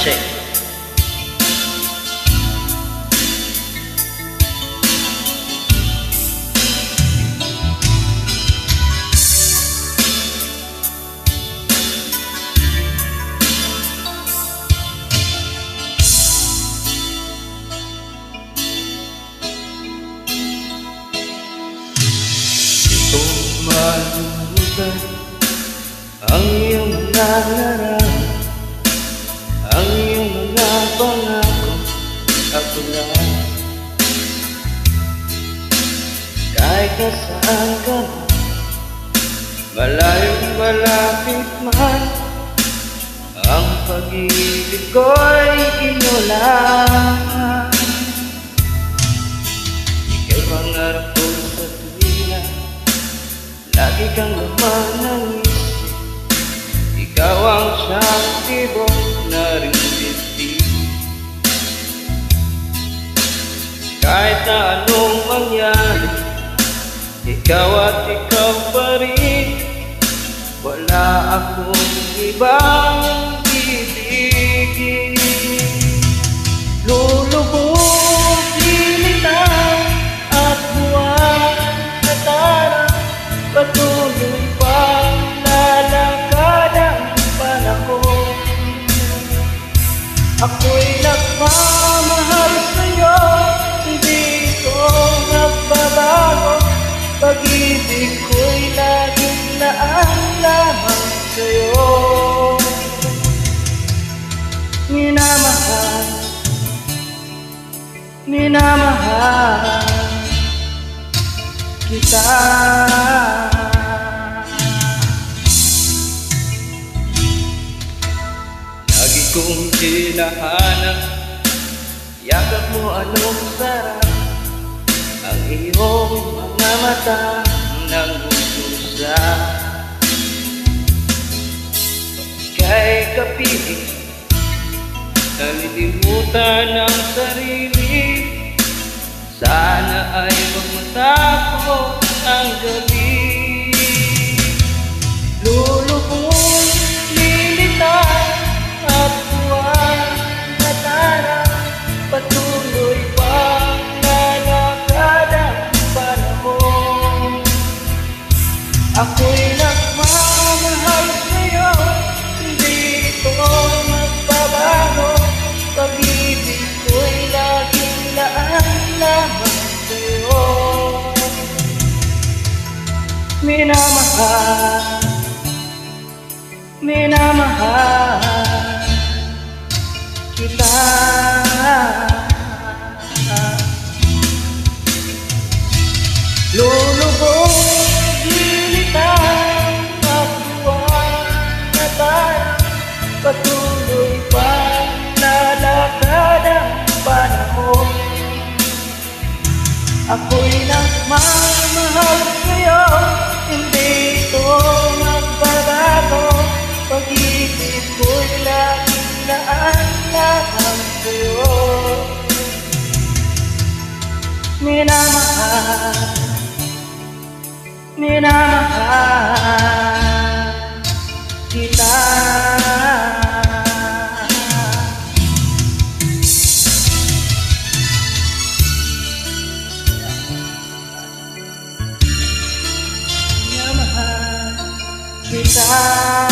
check. Ang iyong nangarap pangako Ako lang Kahit nasaan ka Malayong malapit man. Ang pag-ibig ko'y inulan Ika'y pangarap ko sa tuwina Lagi kang laman isip Ikaw ang siyang tibok Kahit na anong mangyari Ikaw at ikaw pa rin. Wala akong ibang ibigin Lulubog, lilitan At buwan na tarang Patuloy pang lalakad ang panahon. Ako'y nagmamahal sa'yo Pag-ibig ko'y laging naan lamang sa'yo. Minamahal Minamahal Kita. Lagi kong tinahanap Yakap mo anong sarap mata Nang utusa Kay kapiling Nalilimutan ang sarili. Sana ay magmatako ang gabi Ako'y nagmamahal sa'yo Hindi ko magbabago. Pag-ibig ko'y laging laan lamang sa'yo. Minamahal Patuloy pa lalakad ang panahon. Ako'y nagmamahal sa'yo Hindi ko magbabago. Pag-ibig ko'y laging naan lamang sa'yo. Minamahal. Minamahal kita